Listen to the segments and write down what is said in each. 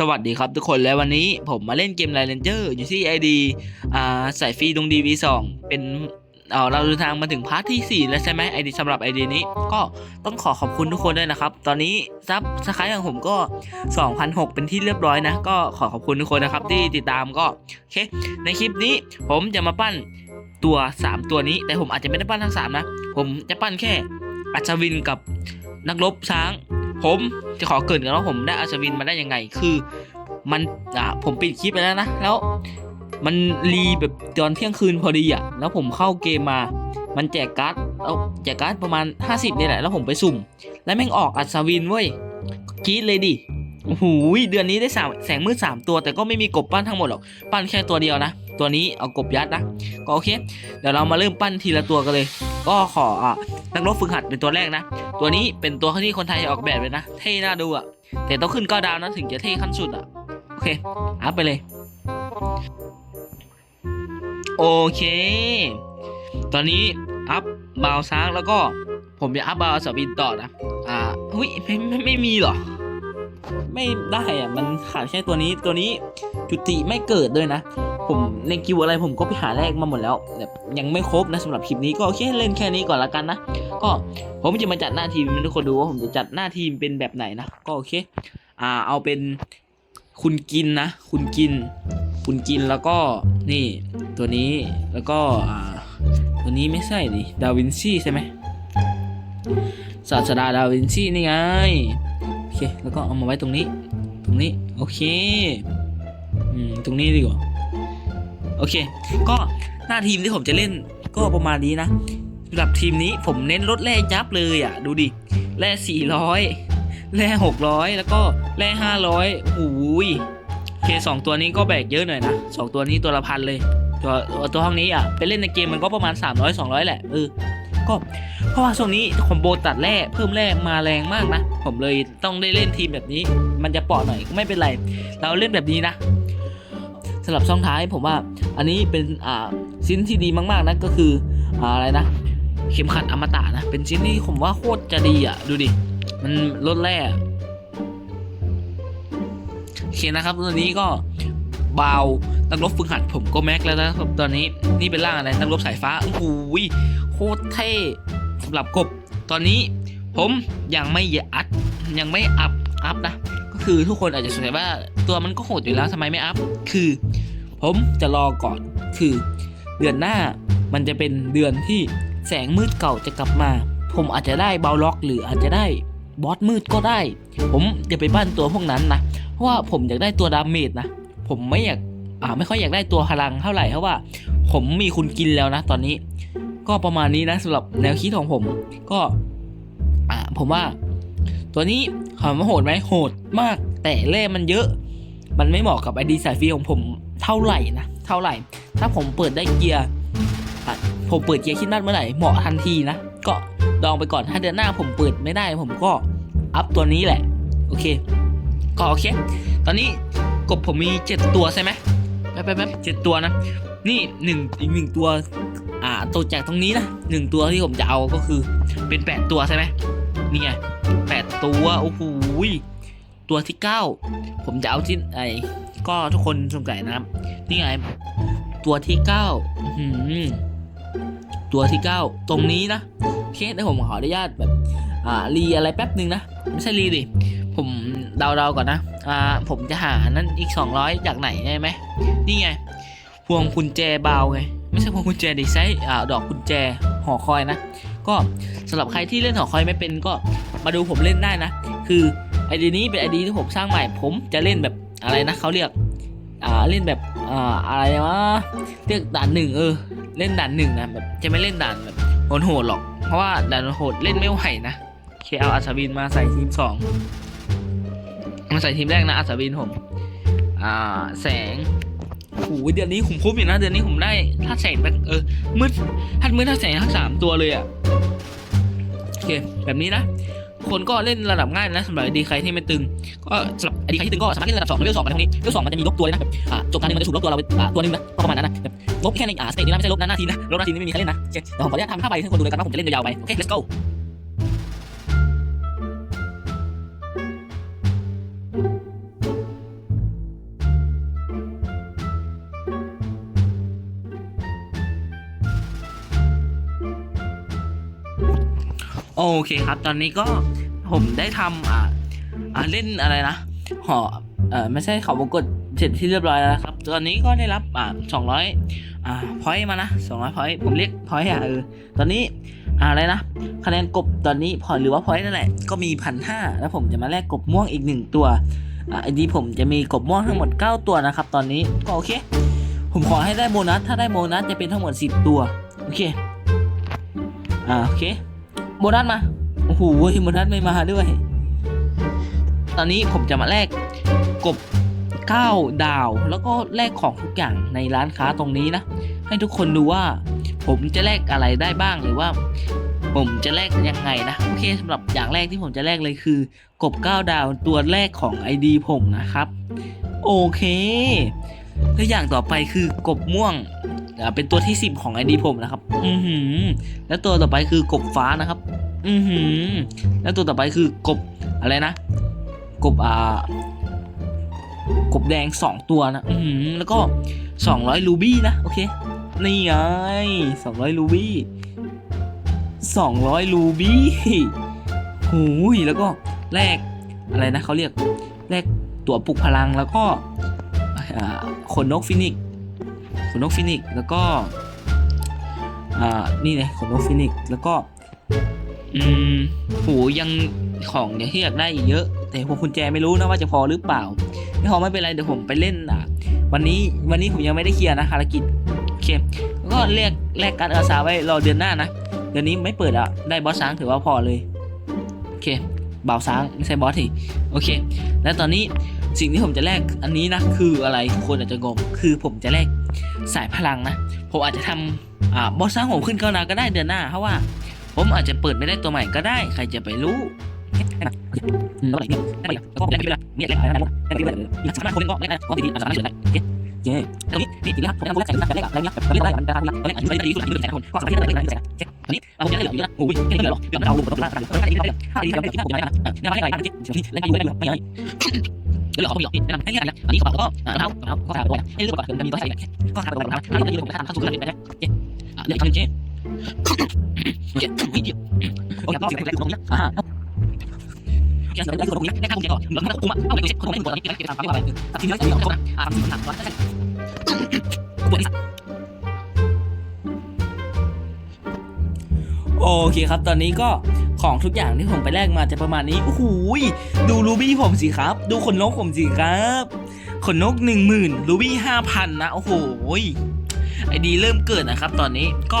สวัสดีครับทุกคนและวันนี้ผมมาเล่นเกมไลเลนเจอร์อยู่ที่ ID อ่าสายฟรีดงดี V2 เป็นเราเดินทางมาถึงพาร์ทที่ 4 แล้วใช่ไหม ID สำหรับ ID นี้ ก็ต้องขอขอบคุณทุกคนด้วยนะครับ ตอนนี้ซับสไครต์ของผมก็ 2,006 เป็นที่เรียบร้อยนะ ก็ขอขอบคุณทุกคนนะครับที่ติดตามก็โอเค ในคลิปนี้ผมจะมาปั้นตัว 3 ตัวนี้ แต่ผมอาจจะไม่ได้ปั้นทั้ง 3 นะ ผมจะปั้นแค่อัศวินกับนักรบช้าง ผมจะขอเกินกันว่าผมได้อัศวินมาได้ยังไง คือมันอ่าผมปิดคลิปไปแล้วนะ แล้วมันรีแบบตอนเที่ยงคืนพอดีอะ แล้วผมเข้าเกมมา มันแจกการ์ดเอาแจกการ์ดประมาณ 50นี่แหละ แล้วผมไปสุ่ม แล้วแม่งออกอัศวินเว้ยกีดเลยดิโอ้โหเดือนนี้ได้สามแสงมืดสามตัว แต่ก็ไม่มีกบปั้นทั้งหมดหรอก ปั้นแค่ตัวเดียวนะ ตัวนี้เอากบยัดนะ ก็โอเค เดี๋ยวเรามาเริ่มปั้นทีละตัวกันเลย ก็ขออะ นักรบฝึกหัดเป็นตัวแรกนะ ตัวนี้เป็นตัวที่คนไทยออกแบบเลยนะ เท่น่าดูอะ แต่ต้องขึ้นก้าดาวนะถึงจะเท่ขั้นสุดอะ โอเค อัพไปเลย โอเค ตอนนี้อัพบาวซางแล้วก็ผมจะอัพบาวสบินต่อนะ อ่าหุ้ยไม่ไม่ไม่มีหรอ ไม่ได้อะ มันขาดแค่ตัวนี้ ตัวนี้จุติไม่เกิดด้วยนะ ผมในกิวอะไรผมก็ไปหาแรกมาหมดแล้วแบบยังไม่ครบนะสำหรับคลิปนี้ก็โอเคเล่นแค่นี้ก่อนละกันนะ ก็ผมจะมาจัดหน้าทีมให้ทุกคนดูว่าผมจะจัดหน้าทีมเป็นแบบไหนนะก็โอเค อ่าเอาเป็นคุณกินนะ คุณกิน คุณกินแล้วก็นี่ตัวนี้แล้วก็อ่าตัวนี้ไม่ใช่ดิดาวินชีใช่ไหมศาสดาดาวินชีนี่ไงโอเคแล้วก็เอามาไว้ตรงนี้ ตรงนี้โอเคอืมตรงนี้ดีกว่า โอเค ก็หน้าทีมที่ผมจะเล่นก็ประมาณนี้นะสำหรับทีมนี้ผมเน้นลดแร่ยับเลยอะ ดูดิแร่สี่ร้อยแร่หกร้อยแล้วก็แร่ห้าร้อยโอ้ยโอเคสองตัวนี้ก็แบกเยอะหน่อยนะสองตัวนี้ตัวละพันเลยตัวตัวห้องนี้อะไปเล่นในเกมมันก็ประมาณ 300 200 แหละเออก็เพราะว่าช่วงนี้คอมโบตัดแร่เพิ่มแร่มาแรงมากนะ ผมเลยต้องได้เล่นทีมแบบนี้ มันจะเปาะหน่อยก็ไม่เป็นไร เราเล่นแบบนี้นะสำหรับช่องท้ายผมว่า อันนี้เป็นอ่าชิ้นที่ดีมากๆนะก็คืออ่าอะไรนะ เข็มขัดอมตะนะ เป็นชิ้นที่ผมว่าโคตรจะดีอะ ดูดิ มันลดแร่โอเคนะครับตอนนี้ก็บาวนักรบฝึกหัดผมก็แม็กแล้วนะครับตอนนี้นี่เป็นร่างอะไรนักรบสายฟ้าโอ้โหโคตรเท่สำหรับกบตอนนี้ผมยังไม่อัพยังไม่อัพอัพนะ ก็คือทุกคนอาจจะสงสัยว่าตัวมันก็โหดอยู่แล้วทำไมไม่อัพคือ ผมจะรอก่อน คือเดือนหน้ามันจะเป็นเดือนที่แสงมืดเก่าจะกลับมา ผมอาจจะได้เบาล็อกหรืออาจจะได้บอสมืดก็ได้ ผมจะไปปั้นตัวพวกนั้นนะ เพราะว่าผมอยากได้ตัวดาเมจนะ ผมไม่อยากอ่าไม่ค่อยอยากได้ตัวพลังเท่าไหร่เพราะว่า ผมมีคุณกินแล้วนะ ตอนนี้ ก็ประมาณนี้นะสำหรับแนวคิดของผมก็อ่าผมว่า ตัวนี้ถามว่าโหดไหมโหดมาก แต่เล่มันเยอะ มันไม่เหมาะกับไอดีสายฟรีของผม เท่าไหร่นะเท่าไหร่ ถ้าผมเปิดได้เกียร์ผมเปิดเกียร์คิดนัดเมื่อไหร่เหมาะทันทีนะ ก็ลองไปก่อนถ้าเดือนหน้าผมเปิดไม่ได้ ผมก็อัพตัวนี้แหละ โอเค ก็โอเค ตอนนี้กบผมมีเจ็ดตัวใช่ไหมแป๊บแป๊บแป๊บเจ็ดตัวนะ นี่หนึ่งอีกหนึ่งตัว อ่าตัวจากตรงนี้นะหนึ่งตัวที่ผมจะเอาก็คือ เป็นแปดตัวใช่ไหมนี่ไงแปดตัว โอ้โหตัวที่เก้าผมจะเอาที่ไอ ก็ทุกคนสงสัยนะครับ นี่ไง ตัวที่เก้าตัวที่เก้าตรงนี้นะเคเดี๋ยวผมขออนุญาตแบบ อ่ารีอะไรแป๊บหนึ่งนะ ไม่ใช่รีดิ ผมเดาๆก่อนนะ อ่า ผมจะหานั่นอีก 200 จากไหนได้ไหม นี่ไง พวงกุญแจเบาไง ไม่ใช่พวงกุญแจดิใช้อ่าดอกกุญแจหอคอยนะ ก็สำหรับใครที่เล่นหอคอยไม่เป็นก็มาดูผมเล่นได้นะ คือไอเดียนี้เป็นไอเดียที่ผมสร้างใหม่ ผมจะเล่นแบบ อะไรนะเขาเรียกอ่าเล่นแบบอ่าอะไรวะเรียกด่านหนึ่งเออ เล่นด่านหนึ่งนะแบบจะไม่เล่นด่านแบบโหดๆหรอก เพราะว่าด่านโหดเล่นไม่ไหวนะเคเอาอัศวินมาใส่ทีมสองมาใส่ทีมแรกนะอัศวินผมอ่าแสงโอ้โหเดือนนี้ผมคุ้มอยู่นะเดือนนี้ผมได้ถ้าแสงแบบเออมืดถ้ามืดถ้าแสงทั้งสามตัวเลยอะ่ะโอเคแบบนี้นะ คนก็เล่นระดับง่ายนะสำหรับดีใครที่ไม่ตึง ก็สำหรับดีใครที่ตึงก็สามารถเล่นระดับสองเลเวลสองอะไรพวกนี้เลเวลสองมันจะมีลบตัวเลยนะแบบจบการเล่นมันจะถูกลบตัวเราตัวนึงนะประมาณนั้นนะลบแค่ในอ่าสเตจนี้นะไม่ใช่ลบนะหน้าทีนะลบหน้าทีนี่ไม่มีใครเล่นนะเดี๋ยวผมขออนุญาตทำท่าไปให้คนดูเลยกันว่าผมจะเล่นยาวๆไปโอเค let's go โอเคครับ ตอนนี้ก็ผมได้ทำอ่าอ่าเล่นอะไรนะหอเอ่อไม่ใช่เขาวงกดเสร็จที่เรียบร้อยแล้วครับ ตอนนี้ก็ได้รับอ่าสองร้อยอ่าพอยต์มานะสองร้อยพอยต์ผมเรียกพอยต์อะเออตอนนี้อ่าอะไรนะคะแนนกบตอนนี้พอหรือว่าพอยต์นั่นแหละก็มีพันห้าแล้วผมจะมาแลกกบม่วงอีกหนึ่งตัวอ่าไอดีผมจะมีกบม่วงทั้งหมด 9 ตัวนะครับ ตอนนี้ก็โอเค ผมขอให้ได้โบนัสถ้าได้โบนัสจะเป็นทั้งหมด 10 ตัว โอเคอ่าโอเค โบนัสมา โอ้โหโบนัสไม่มาด้วย ตอนนี้ผมจะมาแลกกบ9ดาว แล้วก็แลกของทุกอย่างในร้านค้าตรงนี้นะ ให้ทุกคนดูว่าผมจะแลกอะไรได้บ้างหรือว่า ผมจะแลกยังไงนะ โอเคสำหรับอย่างแรกที่ผมจะแลกเลยคือกบ9ดาวตัวแรกของ ID ผมนะครับ โอเค แล้วอย่างต่อไปคือกบม่วง เป็นตัวที่ 10 ของ ID ผมนะครับ อือหือ แล้วตัวต่อไปคือกบฟ้านะครับ อือหือ แล้วตัวต่อไปคือกบอะไรนะ กบอ่ากบแดง 2 ตัวนะ อือหือ แล้วก็ 200 รูบี้นะ โอเค นี่ไง200 รูบี้ 200 รูบี้หูยแล้วก็แลกอะไรนะเขาเรียกแลกตัวปลุกพลังแล้วก็ขนนกฟินิกซ์ ขนนกฟินิกแล้วก็อ่านี่เลยขนนกฟินิกแล้วก็อืมโหยังของอย่างที่อยากได้อีกเยอะ แต่พวงกุญแจไม่รู้นะว่าจะพอหรือเปล่า ไม่พอไม่เป็นไรเดี๋ยวผมไปเล่นอะ วันนี้วันนี้ผมยังไม่ได้เคลียร์นะภารกิจโอเคแล้วก็เรียกแลกการอาสาไว้รอเดือนหน้านะเดือนนี้ไม่เปิดอะได้บอสช้างถือว่าพอเลยโอเคบ่าวช้างไม่ใช่บอสทีโอเค และตอนนี้ สิ่งที่ผมจะแลกอันนี้นะคืออะไรคนอาจจะงงคือผมจะแลกสายพลังนะ ผมอาจจะทำอ่าบอสช้างผมขึ้นเข้านาก็ได้เดือนหน้าเพราะว่า ผมอาจจะเปิดไม่ได้ตัวใหม่ก็ได้ ใครจะไปรู้ อืมแล้วอะไรเนี่ยแล้วอะไรก็แลกไปเลยเนี่ยแลกอะไรนะแลกอกสามารถคนก็แลกได้ก็ดีๆอาจจะไม่เฉยได้โอเคเย้ตรงนี้นี่ติดแล้วผมจะแลกใส่หน้าแลกอะไรเงี้ยแบบเรียกอะไรกันการเรียกอะไรดีสุดที่คนก็สามารถที่จะแลกได้ตอนนี้เราจะได้เลืออยู่นะโอ้ยแค่นี้เหรอเดี๋ยวเราลงกับตัวล่างกันถ้าดีได้ถ้าดีได้ที่ผมจะได้เนี่ยไม่อะไรนะที่เล่นอยู่ได้อยู่ไม่ยังเดี๋ยวเราไปหยอนะนำให้นี่แหละอันนี้ก็ก็เราเราก็ขาดตัวให้เรื่องก่อนจะมีตัวใส่ก็ขาดตัวนะครับถ้าเราจะยืนไปทางข้างสู่กันได้เจ๊เดี๋ยทำเจ๊อเควิดีโอโอเคก็เสียงคือตรงนี้อ่าแกเสนอคือตรงนี้แค่ข้างกูก่อนแล้วมันก็กูมาเอาไปเช็คคนไม่หมดตอนนี้เก็บตามควช่าอะไรตัดทีนี้จะมีของอ่าสิ่งต่างๆว่าตัวนี้โอเคครับ ตอนนี้ก็ ของทุกอย่างที่ผมไปแลกมาจะประมาณนี้โอ้โหดูรูบี้ผมสิครับ ดูขนนกผมสิครับขนนกหนึ่งหมื่นรูบี้ห้าพันนะโอ้โหไอดีเริ่มเกิดนะครับ ตอนนี้ก็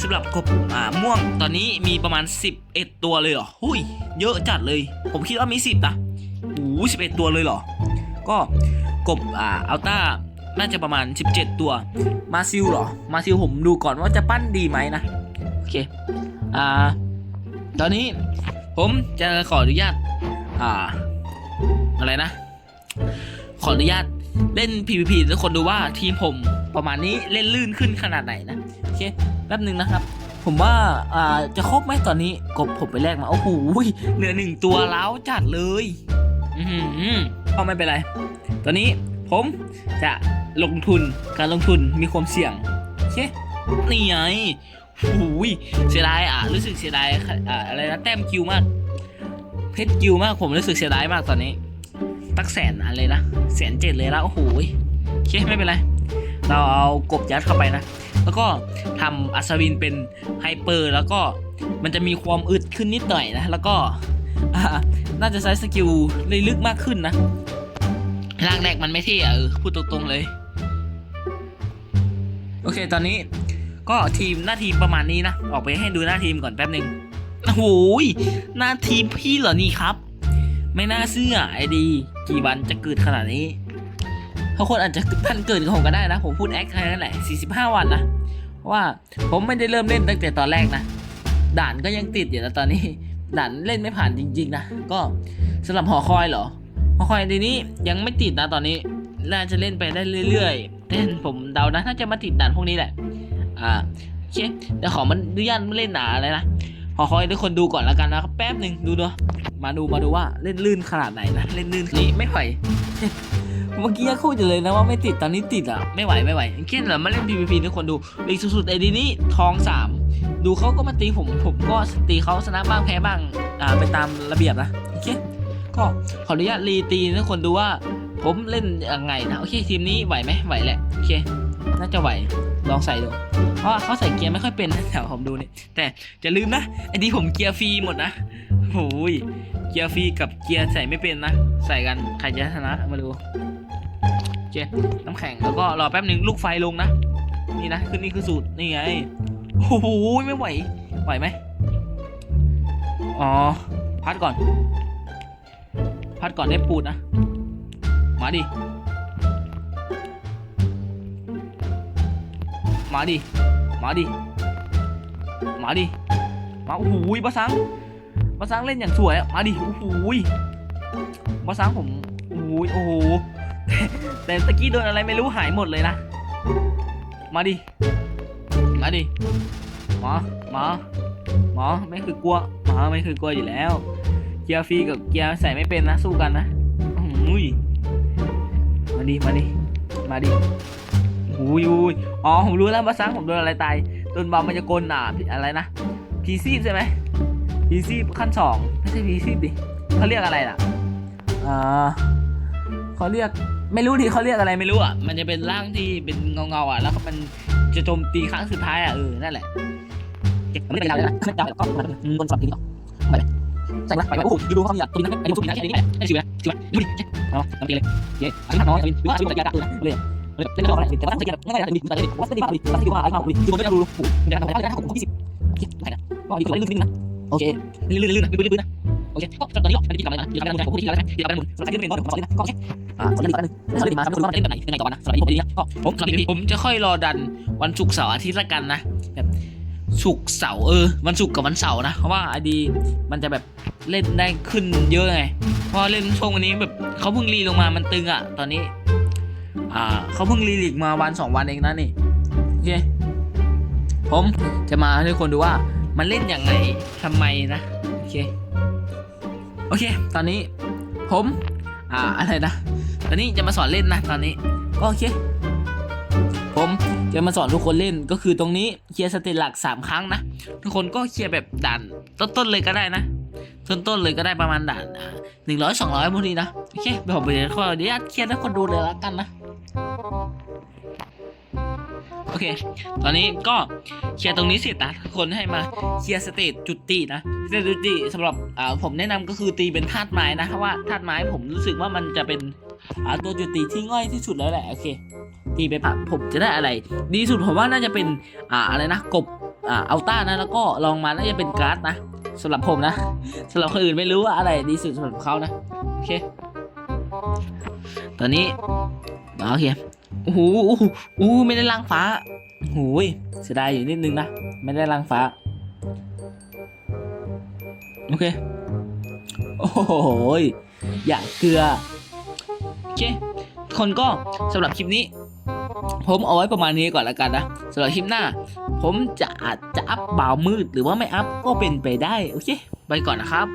สำหรับกบอ่าม่วงตอนนี้มีประมาณ 11 ตัวเลยเหรอหุยเยอะจัดเลย ผมคิดว่ามี 10นะโอ้โห11ตัวเลยเหรอ ก็กบอ่าอัลต้าน่าจะประมาณ 17 ตัว มาซิลเหรอ มาซิลผมดูก่อนว่าจะปั้นดีไหมนะ โอเค อ่า ตอนนี้ผมจะขออนุญาต อ่า อะไรนะ ขออนุญาตเล่น PVP ทุกคนดูว่าทีมผมประมาณนี้เล่นลื่นขึ้นขนาดไหนนะ โอเค แป๊บหนึ่งนะครับ ผมว่า อ่า จะครบไหมตอนนี้ กบผมไปแลกมา โอ้โหเหลือหนึ่งตัวแล้วจัดเลย อือหือก็ไม่เป็นไร ตอนนี้ผมจะลงทุน การลงทุนมีความเสี่ยงโอเคนี่ไง หูยเสียดายอะรู้สึกเสียดายอ่าอะไรนะแต้มคิวมาก เพชรคิวมากผมรู้สึกเสียดายมากตอนนี้ ตักแสนอะไรนะแสนเจ็ดเลยแล้วโอ้โหโอเคไม่เป็นไร เราเอากบยัดเข้าไปนะ แล้วก็ทำอัศวินเป็นไฮเปอร์แล้วก็มันจะมีความอึดขึ้นนิดหน่อยนะ แล้วก็น่าจะใช้สกิลเลยลึกมากขึ้นนะร่างแรกมันไม่เท่อะเออพูดตรงๆเลย โอเค ตอนนี้ ก็ทีมหน้าทีมประมาณนี้นะ ออกไปให้ดูหน้าทีมก่อนแป๊บหนึ่งโอ้โหยหน้าทีมพี่เหรอนี่ครับ ไม่น่าเชื่อไอดี กี่วันจะเกิดขนาดนี้เขาคนอาจจะทันเกิดกับผมก็ได้นะ ผมพูดแอคแค่นั้นแหละ 45 วันนะเพราะว่าผมไม่ได้เริ่มเล่นตั้งแต่ตอนแรกนะ ด่านก็ยังติดอยู่นะตอนนี้ ด่านเล่นไม่ผ่านจริง ๆ นะ ก็สำหรับหอคอยเหรอหอคอยในนี้ยังไม่ติดนะตอนนี้ น่าจะเล่นไปได้เรื่อยๆเล่นผมเดานะน่าจะมาติดด่านพวกนี้แหละ อ่าโอเคเดี๋ยวขอมันดูย่านเล่นหนาอะไรนะขอคอยทุกคนดูก่อนแล้วกันนะครับแป๊บหนึ่งดูดูมาดูมาดูว่าเล่นลื่นขนาดไหนนะเล่นลื่นนี่ไม่ไหวเมื่อกี้ยังพูดอยู่เลยนะว่าไม่ติดตอนนี้ติดอะไม่ไหวไม่ไหวเช่นเหรอมาเล่น PVP ทุกคนดูลีกสุดๆไอ้ดีนี้ทองสามดูเขาก็มาตีผมผมก็ตีเขาชนะบ้างแพ้บ้างอ่าไปตามระเบียบนะโอเคก็ขออนุญาตรีตีทุกคนดูว่า ผมเล่นยังไงนะโอเคทีมนี้ไหวไหมไหวแหละโอเค น่าจะไหวลองใส่ดูเพราะเขาใส่เกียร์ไม่ค่อยเป็นนะแถวผมดูนี่แต่จะลืมนะไอ้ที่ผมเกียร์ฟรีหมดนะโอ้ยเกียร์ฟรีกับเกียร์ใส่ไม่เป็นนะ ใส่กันใครจะชนะมาดูเคน้ำแข็งแล้วก็รอแป๊บหนึ่งลูกไฟลงนะ นี่นะคือนี่คือสูตรนี่ไงโอ้โหไม่ไหวไหวไหมอ๋อพัดก่อน พัดก่อนได้ปูดนะ มาดิ มาดิ มาดิ มาดิ มาโอ้โหบาซังบาซังเล่นอย่างสวยมาดิ โอ้โหบาซังผม โอ้โหโอ้โหแต่ตะกี้โดนอะไรไม่รู้หายหมดเลยนะ มาดิ มาดิ มา มา มา ไม่คือกลัว มา ไม่คือกลัวอยู่แล้ว เกียร์ฟรีกับเกียร์ใส่ไม่เป็นนะ สู้กันนะอุ้ยมาดิ มาดิ มาดิ อุ้ยอุ้ยอ๋อผมรู้แล้วภาษาผมโดนอะไรตายโดนบอมมันจะกลอะอะไรนะพีซีใช่ไหมพีซีขั้นสองไม่ใช่พีซีดิเขาเรียกอะไรล่ะอ่าเขาเรียกไม่รู้ดิเขาเรียกอะไรไม่รู้อะมันจะเป็นร่างที่เป็นเงาเงาอะแล้วก็มันจะโจมตีครั้งสุดท้ายอะเออนั่นแหละเก็บไม่เป็นไรเลยนะไม่ได้ก็มันโดนสับทีนี้ไปเลยใส่มาไปไปโอ้โหดูดูเขาเนี่ยตัวนี้นะไอ้ตัวนี้นะไอ้นี่แหละไอ้ชิวนะชิวนะดูดิเอาทำตีเลยเย้อันนี้น้อยอันนี้ว่าชิวแต่ยากเลย เลยเล่นได้แต่ว่าต้องเก็บง่ายๆมีแต่ว่าสติมาดิสติมาไอ้มาดิคือมันไม่ได้รู้ผมจะทำอะไรได้ผมยี่สิบไหนะก็ดีกว่าลื่นๆนะโอเคลื่นๆลื่นๆนะลื่นๆนะโอเคก็ตอนนี้ก็ไม่ได้ทำอะไรนะที่ทำอะไรผมพูดที่อะไรที่ทำอะไรหมุนสไลด์ลื่นๆก็ผมสอนนะก็โอเคอ่าสอเล่นกันนึงสอเล่มาสอนว่าเล่นแบบไหนยังไงต่อนะสไลด์ผมดีนะก็ผมสไลด์ผมจะค่อยรอดันวันศุกร์เสาร์อาทิตย์ละกันนะแบบศุกร์เสาร์เออวันศุกร์กับวันเสาร์นะเพราะว่าไอดีมันจะแบบเล่นได้ขึ้นเยอะไงเพราะเล่นช่วงวันนี้แบบเขาเพิ่งรีลงมามันตึงอะตอนนี้ อ่าเขาเพิ่งรีลิกมาวันสองวันเองนะนี่โอเคผมจะมาให้ทุกคนดูว่ามันเล่นยังไงทำไมนะโอเคโอเค ตอนนี้ผมอ่าอะไรนะ ตอนนี้จะมาสอนเล่นนะตอนนี้ก็โอเค ผมจะมาสอนทุกคนเล่นก็คือตรงนี้เคลียร์สเตตหลักสามครั้งนะทุกคนก็เคลียร์แบบด่านต้นๆเลยก็ได้นะต้นๆเลยก็ได้ประมาณด่านหนึ่งร้อยสองร้อยพวกนี้นะโอเคเดี๋ยวผมไปขออนุญาตเคลียร์ให้คนดูเลยละกันนะ โอเค ตอนนี้ก็เคลียร์ตรงนี้เสร็จนะทุกคนให้มาเคลียร์สเตจจุดตีนะสเตจจุดตีสำหรับอ่าผมแนะนำก็คือตีเป็นธาตุไม้นะเพราะว่าธาตุไม้ผมรู้สึกว่ามันจะเป็นอ่าตัวจุดตีที่ง่อยที่สุดแล้วแหละโอเค ตีไปปะผมจะได้อะไร ดีสุดผมว่าน่าจะเป็นอ่าอะไรนะกบอ่าอัลต้านะแล้วก็ลองมาน่าจะเป็นการ์ดนะสำหรับผมนะสำหรับคนอื่นไม่รู้ว่าอะไรดีสุดสำหรับเขานะโอเค ตอนนี้ โอเคโอ้โหโอ้โหโอ้โหไม่ได้ล้างฟ้าโอ้ยเสียดายอยู่นิดนึงนะ ไม่ได้ล้างฟ้า โอเค โอ้โหยอย่าเกลือ โอเค คนก็สำหรับคลิปนี้ ผมเอาไว้ประมาณนี้ก่อนละกันนะสำหรับคลิปหน้า ผมจะอาจจะอัพบ่าวมืดหรือว่าไม่อัพก็เป็นไปได้ โอเค ไปก่อนนะครับ